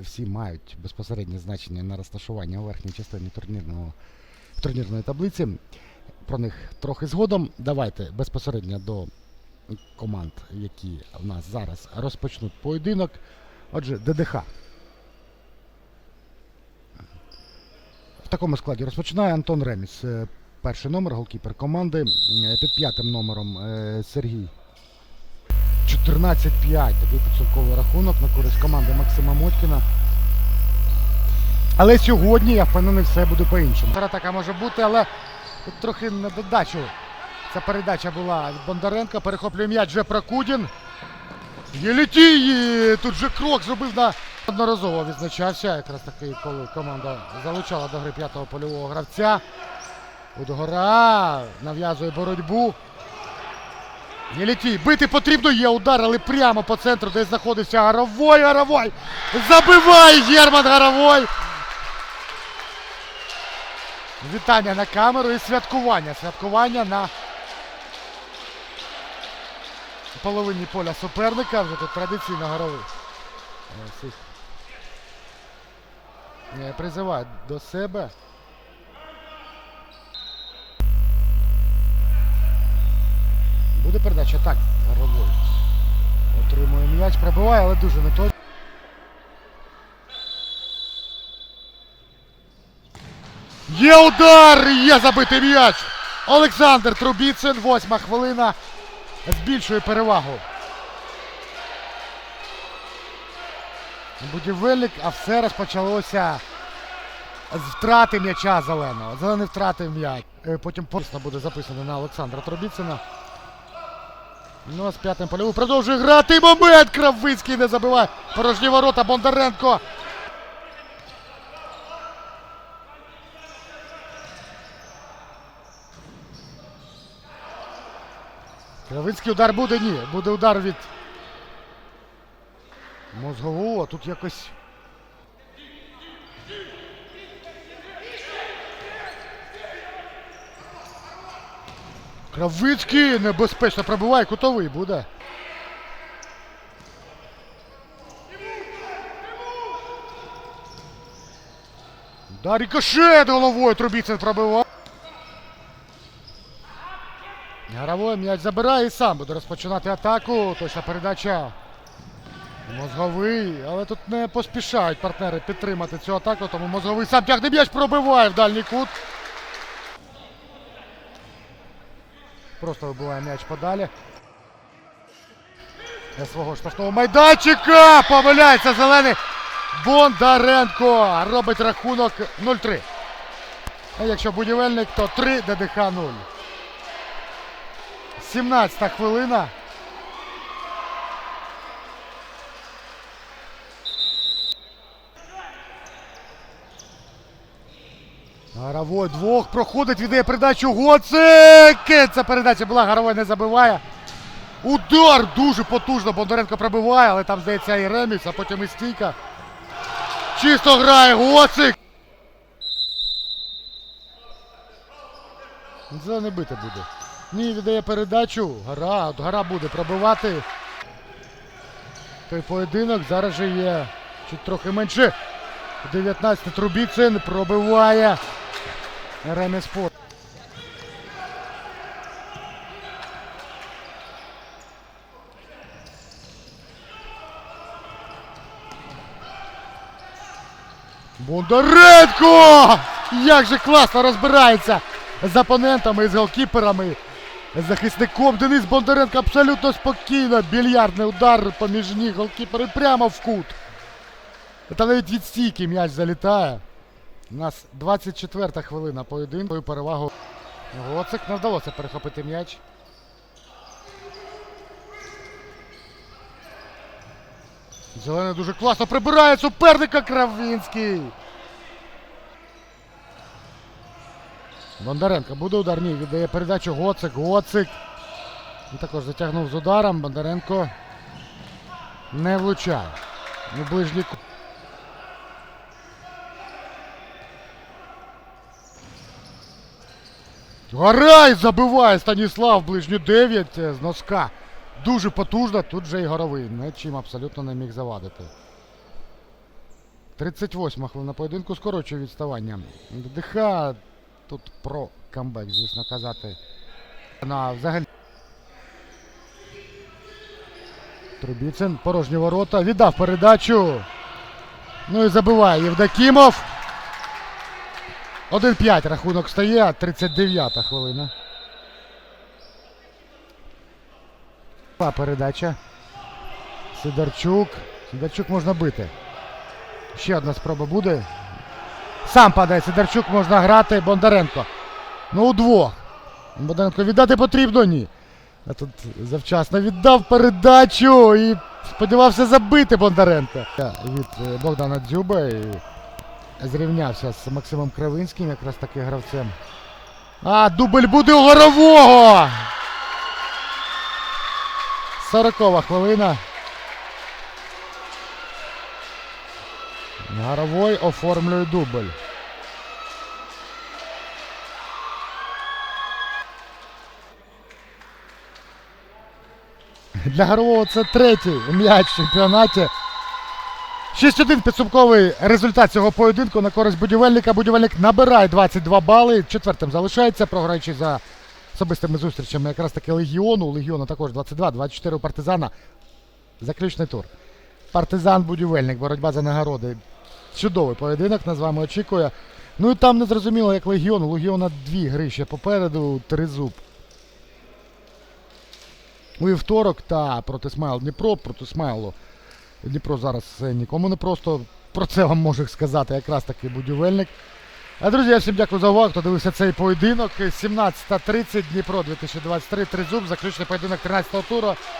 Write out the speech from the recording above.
всі мають безпосереднє значення на розташування у верхній частині турнірного, турнірної таблиці. Про них трохи згодом. Давайте безпосередньо до команд, які в нас зараз розпочнуть поєдинок. Отже, ДДХ. В такому складі розпочинає Антон Реміс. Е, Перший номер, голкіпер команди. Е, Під п'ятим номером е, Сергій 14-5. Такий підсумковий рахунок на користь команди Максима Моткіна. Але сьогодні, я впевнений, все буде по-іншому. Така може бути, але тут трохи на додачу. Ця передача була від Бондаренка. Перехоплює м'яч вже Прокудін. Єлітій! Тут же крок зробив на одноразово відзначався. Якраз таки, коли команда залучала до гри п'ятого польового гравця. Удгора нав'язує боротьбу. Єлітій. Бити потрібно, є удар, але прямо по центру, де знаходився Горовой. Горовой! Забиває Герман Горовой! Вітання на камеру і святкування. Святкування на половині поля суперника. Вже тут традиційно горовий. Е, всіх, е, Призиває до себе. Буде передача так. Горовой. Отримує м'яч, пробиває, але дуже не точно. Є удар! Є забитий м'яч! Олександр Трубіцин, восьма хвилина. Збільшує перевагу. Будівельник, а все розпочалося з втрати м'яча зеленого. Зелений втратив м'яч. Е, Потім посно буде записано на Олександра Трубіцина. Ну, з п'ятим польовим продовжує грати. Момент! Кравицький не забиває. Порожні ворота Бондаренко. Кравицький удар буде? Ні. Буде удар від мозгового. Тут якось. Кравицький небезпечно пробиває, кутовий буде. Да, рикошет головою Трубіцин пробиває. Горовой м'яч забирає і сам буде розпочинати атаку. Точна передача. Мозговий, але тут не поспішають партнери підтримати цю атаку, тому мозговий сам тягне м'яч, пробиває в дальній кут. Просто вибиває м'яч подалі. Для свого штрафного майданчика помиляється зелений Бондаренко. Робить рахунок 0-3. А якщо будівельник, то 3 ДДХ 0. 17 хвилина. Горовой двох проходить, віддає передачу Гоцик! Ця передача була, Горовой не забиває. Удар дуже потужно. Бондаренко пробиває, але там здається і реміс, а потім і стійка. Чисто грає Гоцик! Це не бити буде. Ні, віддає передачу. Гара, от гара буде пробивати. Той поєдинок зараз же є чуть трохи менше. 19 Трубіцин пробиває. Ремеспорт. Бондаренко! Як же класно розбирається з опонентами з голкіперами. Захисником Денис Бондаренко абсолютно спокійно. Більярдний удар поміж ніг голкіпери прямо в кут. Та навіть від стійки м'яч залітає. У нас 24 хвилина поєдинку. Перевагу. Гоцик не вдалося перехопити м'яч. Зелений дуже класно прибирає суперника Кравінський. Бондаренко буде удар. Ні, віддає передачу Гоцик. Гоцик. Він також затягнув з ударом. Бондаренко не влучає. У ближній Гарай забиває Станіслав ближню 9 з носка. Дуже потужно. Тут же і горовий. Нічим абсолютно не міг завадити. 38 хвилина поєдинку скорочує відставання. ДДХ тут про камбек, звісно казати. На взагалі. Трубіцин, порожні ворота, віддав передачу. Ну і забиває Євдокімов. 1-5 рахунок стає, 39 хвилина. Передача. Сидорчук. Сидорчук можна бити. Ще одна спроба буде. Сам падає Сидорчук, можна грати. Бондаренко. Ну, удвох. Бондаренко віддати потрібно, ні. А тут завчасно віддав передачу і сподівався забити Бондаренко. Від Богдана Дзюба і зрівнявся з Максимом Кравинським, якраз таки гравцем. А, дубль буде у горового! 40 хвилина. Горовой оформлює дубль. Для Горового це третій м'яч в чемпіонаті. 6-1 підсумковий результат цього поєдинку на користь будівельника. Будівельник набирає 22 бали. Четвертим залишається, програючи за особистими зустрічами якраз таки Легіону. У Легіону також 22, 24 у партизана. Заключний тур. Партизан будівельник, боротьба за нагороди. Чудовий поєдинок, нас з вами очікує. Ну і там не зрозуміло, як Легіон. У Легіона дві гри ще попереду, тризуб. У вівторок та проти Смайл Дніпро, проти Смайлу. Дніпро зараз нікому не просто про це вам можу сказати, якраз таки будівельник. А друзі, я всім дякую за увагу, хто дивився цей поєдинок. 17.30 Дніпро 2023, тризуб, заключний поєдинок 13-го туру.